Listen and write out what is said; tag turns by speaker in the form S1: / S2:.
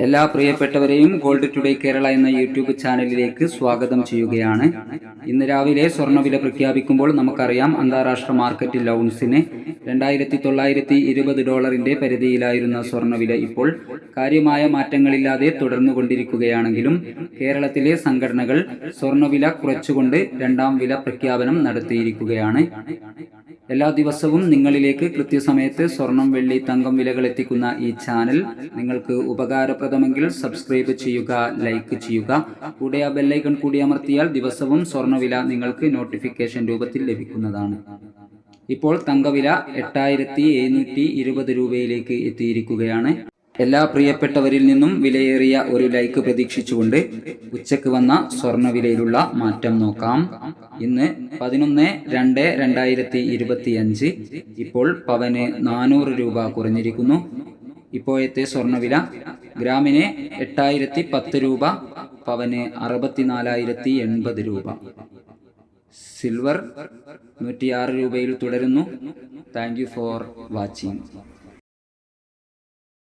S1: എല്ലാ പ്രിയപ്പെട്ടവരെയും gold today Kerala എന്ന യൂട്യൂബ് ചാനലിലേക്ക് സ്വാഗതം ചെയ്യുകയാണ്. ഇന്ന് രാവിലെ സ്വർണവില പ്രഖ്യാപിക്കുമ്പോൾ നമുക്കറിയാം അന്താരാഷ്ട്ര മാർക്കറ്റിൽ ലൗൺസിന് രണ്ടായിരത്തി തൊള്ളായിരത്തി ഇരുപത് ഡോളറിന്റെ പരിധിയിലായിരുന്ന സ്വർണവില ഇപ്പോൾ കാര്യമായ മാറ്റങ്ങളില്ലാതെ തുടർന്നു കൊണ്ടിരിക്കുകയാണെങ്കിലും കേരളത്തിലെ സംഘടനകൾ സ്വർണവില കുറച്ചുകൊണ്ട് രണ്ടാം വില പ്രഖ്യാപനം നടത്തിയിരിക്കുകയാണ്. എല്ലാ ദിവസവും നിങ്ങളിലേക്ക് കൃത്യസമയത്ത് സ്വർണം വെള്ളി തങ്കം വിലകൾ എത്തിക്കുന്ന ഈ ചാനൽ നിങ്ങൾക്ക് ഉപകാരപ്രദമെങ്കിൽ സബ്സ്ക്രൈബ് ചെയ്യുക ലൈക്ക് ചെയ്യുക. കൂടെ ആ ബെല്ലൈക്കൺ കൂടി അമർത്തിയാൽ ദിവസവും സ്വർണവില നിങ്ങൾക്ക് നോട്ടിഫിക്കേഷൻ രൂപത്തിൽ ലഭിക്കുന്നതാണ്. ഇപ്പോൾ തങ്കവില എട്ടായിരത്തി എഴുന്നൂറ്റി ഇരുപത് രൂപയിലേക്ക് എത്തിയിരിക്കുകയാണ്. എല്ലാ പ്രിയപ്പെട്ടവരിൽ നിന്നും വിലയേറിയ ഒരു ലൈക്ക് പ്രതീക്ഷിച്ചുകൊണ്ട് ഉച്ചയ്ക്ക് വന്ന സ്വർണവിലയിലുള്ള മാറ്റം നോക്കാം. ഇന്ന് പതിനൊന്ന് രണ്ട് രണ്ടായിരത്തി ഇരുപത്തി അഞ്ച് ഇപ്പോൾ പവന് നാനൂറ് രൂപ കുറഞ്ഞിരിക്കുന്നു. ഇപ്പോഴത്തെ സ്വർണവില ഗ്രാമിന് എട്ടായിരത്തി പത്ത് രൂപ പവന് അറുപത്തിനാലായിരത്തി എൺപത് രൂപ. സിൽവർ നൂറ്റിയാറ് രൂപയിൽ തുടരുന്നു. Thank you for watching.